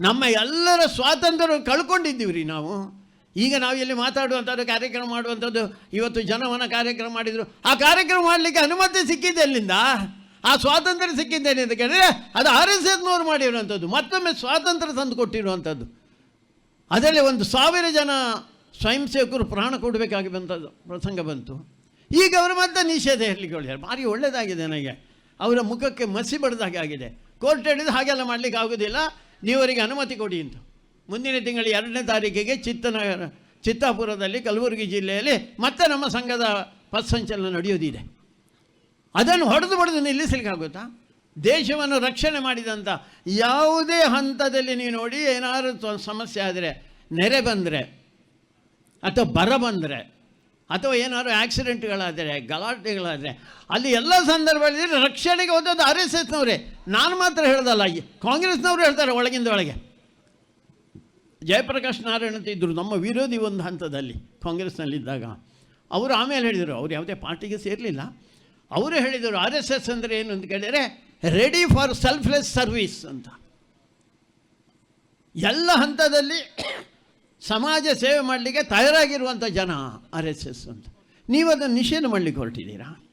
ನಮ್ಮ ಎಲ್ಲರ ಸ್ವಾತಂತ್ರ್ಯ ಕಳ್ಕೊಂಡಿದ್ದೀವ್ರಿ ನಾವು. ಈಗ ನಾವು ಇಲ್ಲಿ ಮಾತಾಡುವಂಥದ್ದು ಕಾರ್ಯಕ್ರಮ ಮಾಡುವಂಥದ್ದು, ಇವತ್ತು ಜನವನ ಕಾರ್ಯಕ್ರಮ ಮಾಡಿದರು. ಆ ಕಾರ್ಯಕ್ರಮ ಮಾಡಲಿಕ್ಕೆ ಅನುಮತಿ ಸಿಕ್ಕಿದೆ ಎಲ್ಲಿಂದ? ಆ ಸ್ವಾತಂತ್ರ್ಯ ಸಿಕ್ಕಿದ್ದೇನೆ ಅಂತ ಕೇಳಿದ್ರೆ, ಅದು ಆರ್ ಎಸ್ ಎಸ್ನವ್ರು ಮಾಡಿರುವಂಥದ್ದು, ಮತ್ತೊಮ್ಮೆ ಸ್ವಾತಂತ್ರ್ಯ ತಂದು ಕೊಟ್ಟಿರುವಂಥದ್ದು ಅದರಲ್ಲಿ ಒಂದು ಸಾವಿರ ಜನ ಸ್ವಯಂ ಸೇವಕರು ಪ್ರಾಣ ಕೊಡಬೇಕಾಗಿ ಬಂಥದ್ದು ಪ್ರಸಂಗ ಬಂತು. ಈಗ ಅವರು ಮತ್ತೆ ನಿಷೇಧ ಹೇಳಲಿಕ್ಕೆ ಭಾರಿ ಒಳ್ಳೆಯದಾಗಿದೆ ನನಗೆ. ಅವರ ಮುಖಕ್ಕೆ ಮಸಿ ಬಡ್ದಾಗೆ ಆಗಿದೆ. ಕೋರ್ಟ್ ಹೇಳಿದ್ರೆ ಹಾಗೆಲ್ಲ ಮಾಡಲಿಕ್ಕೆ ಆಗೋದಿಲ್ಲ. ನೀವು ಅವರಿಗೆ ಅನುಮತಿ ಕೊಡಿ ಅಂತ. ಮುಂದಿನ ತಿಂಗಳ ಎರಡನೇ ತಾರೀಕಿಗೆ ಚಿತ್ತನಗರ ಚಿತ್ತಾಪುರದಲ್ಲಿ ಕಲಬುರಗಿ ಜಿಲ್ಲೆಯಲ್ಲಿ ಮತ್ತೆ ನಮ್ಮ ಸಂಘದ ಪಥಸಂಚಲನ ನಡೆಯೋದಿದೆ. ಅದನ್ನು ಹೊಡೆದು ಹೊಡೆದು ನಿಲ್ಲಿಸಲಿಕ್ಕಾಗುತ್ತಾ ದೇಶವನ್ನು ರಕ್ಷಣೆ ಮಾಡಿದಂಥ ಯಾವುದೇ ಹಂತದಲ್ಲಿ ನೀವು ನೋಡಿ ಏನಾದರೂ ಸಮಸ್ಯೆ ಆದರೆ ನೆರೆ ಬಂದರೆ ಅಥವಾ ಬರ ಬಂದರೆ ಅಥವಾ ಏನಾದ್ರು ಆಕ್ಸಿಡೆಂಟ್ಗಳಾದರೆ, ಗಲಾಟೆಗಳಾದರೆ, ಅಲ್ಲಿ ಎಲ್ಲ ಸಂದರ್ಭದಲ್ಲಿ ರಕ್ಷಣೆಗೆ ಹೋದದ್ದು ಆರ್ ಎಸ್ ಎಸ್ನವರೇ. ನಾನು ಮಾತ್ರ ಹೇಳ್ದಲ್ಲ ಕಾಂಗ್ರೆಸ್ನವರು ಹೇಳ್ತಾರೆ ಒಳಗಿಂದ ಒಳಗೆ. ಜಯಪ್ರಕಾಶ್ ನಾರಾಯಣ ಅಂತ ಇದ್ದರು ನಮ್ಮ ವಿರೋಧಿ ಒಂದು ಹಂತದಲ್ಲಿ ಕಾಂಗ್ರೆಸ್ನಲ್ಲಿದ್ದಾಗ. ಅವರು ಆಮೇಲೆ ಹೇಳಿದರು, ಅವ್ರು ಯಾವುದೇ ಪಾರ್ಟಿಗೆ ಸೇರಲಿಲ್ಲ. ಅವರು ಹೇಳಿದರು, ಆರ್ ಎಸ್ ಎಸ್ ಅಂದರೆ ಏನು ಅಂತ ಕೇಳಿದರೆ ರೆಡಿ ಫಾರ್ ಸೆಲ್ಫ್ಲೆಸ್ ಸರ್ವಿಸ್ ಅಂತ. ಎಲ್ಲ ಹಂತದಲ್ಲಿ ಸಮಾಜ ಸೇವೆ ಮಾಡಲಿಕ್ಕೆ ತಯಾರಾಗಿರುವಂಥ ಜನ ಆರ್ ಎಸ್ ಎಸ್ ಅಂತ. ನೀವು ಅದನ್ನು ನಿಷೇಧ ಮಾಡಲಿಕ್ಕೆ ಹೊರಟಿದ್ದೀರಾ?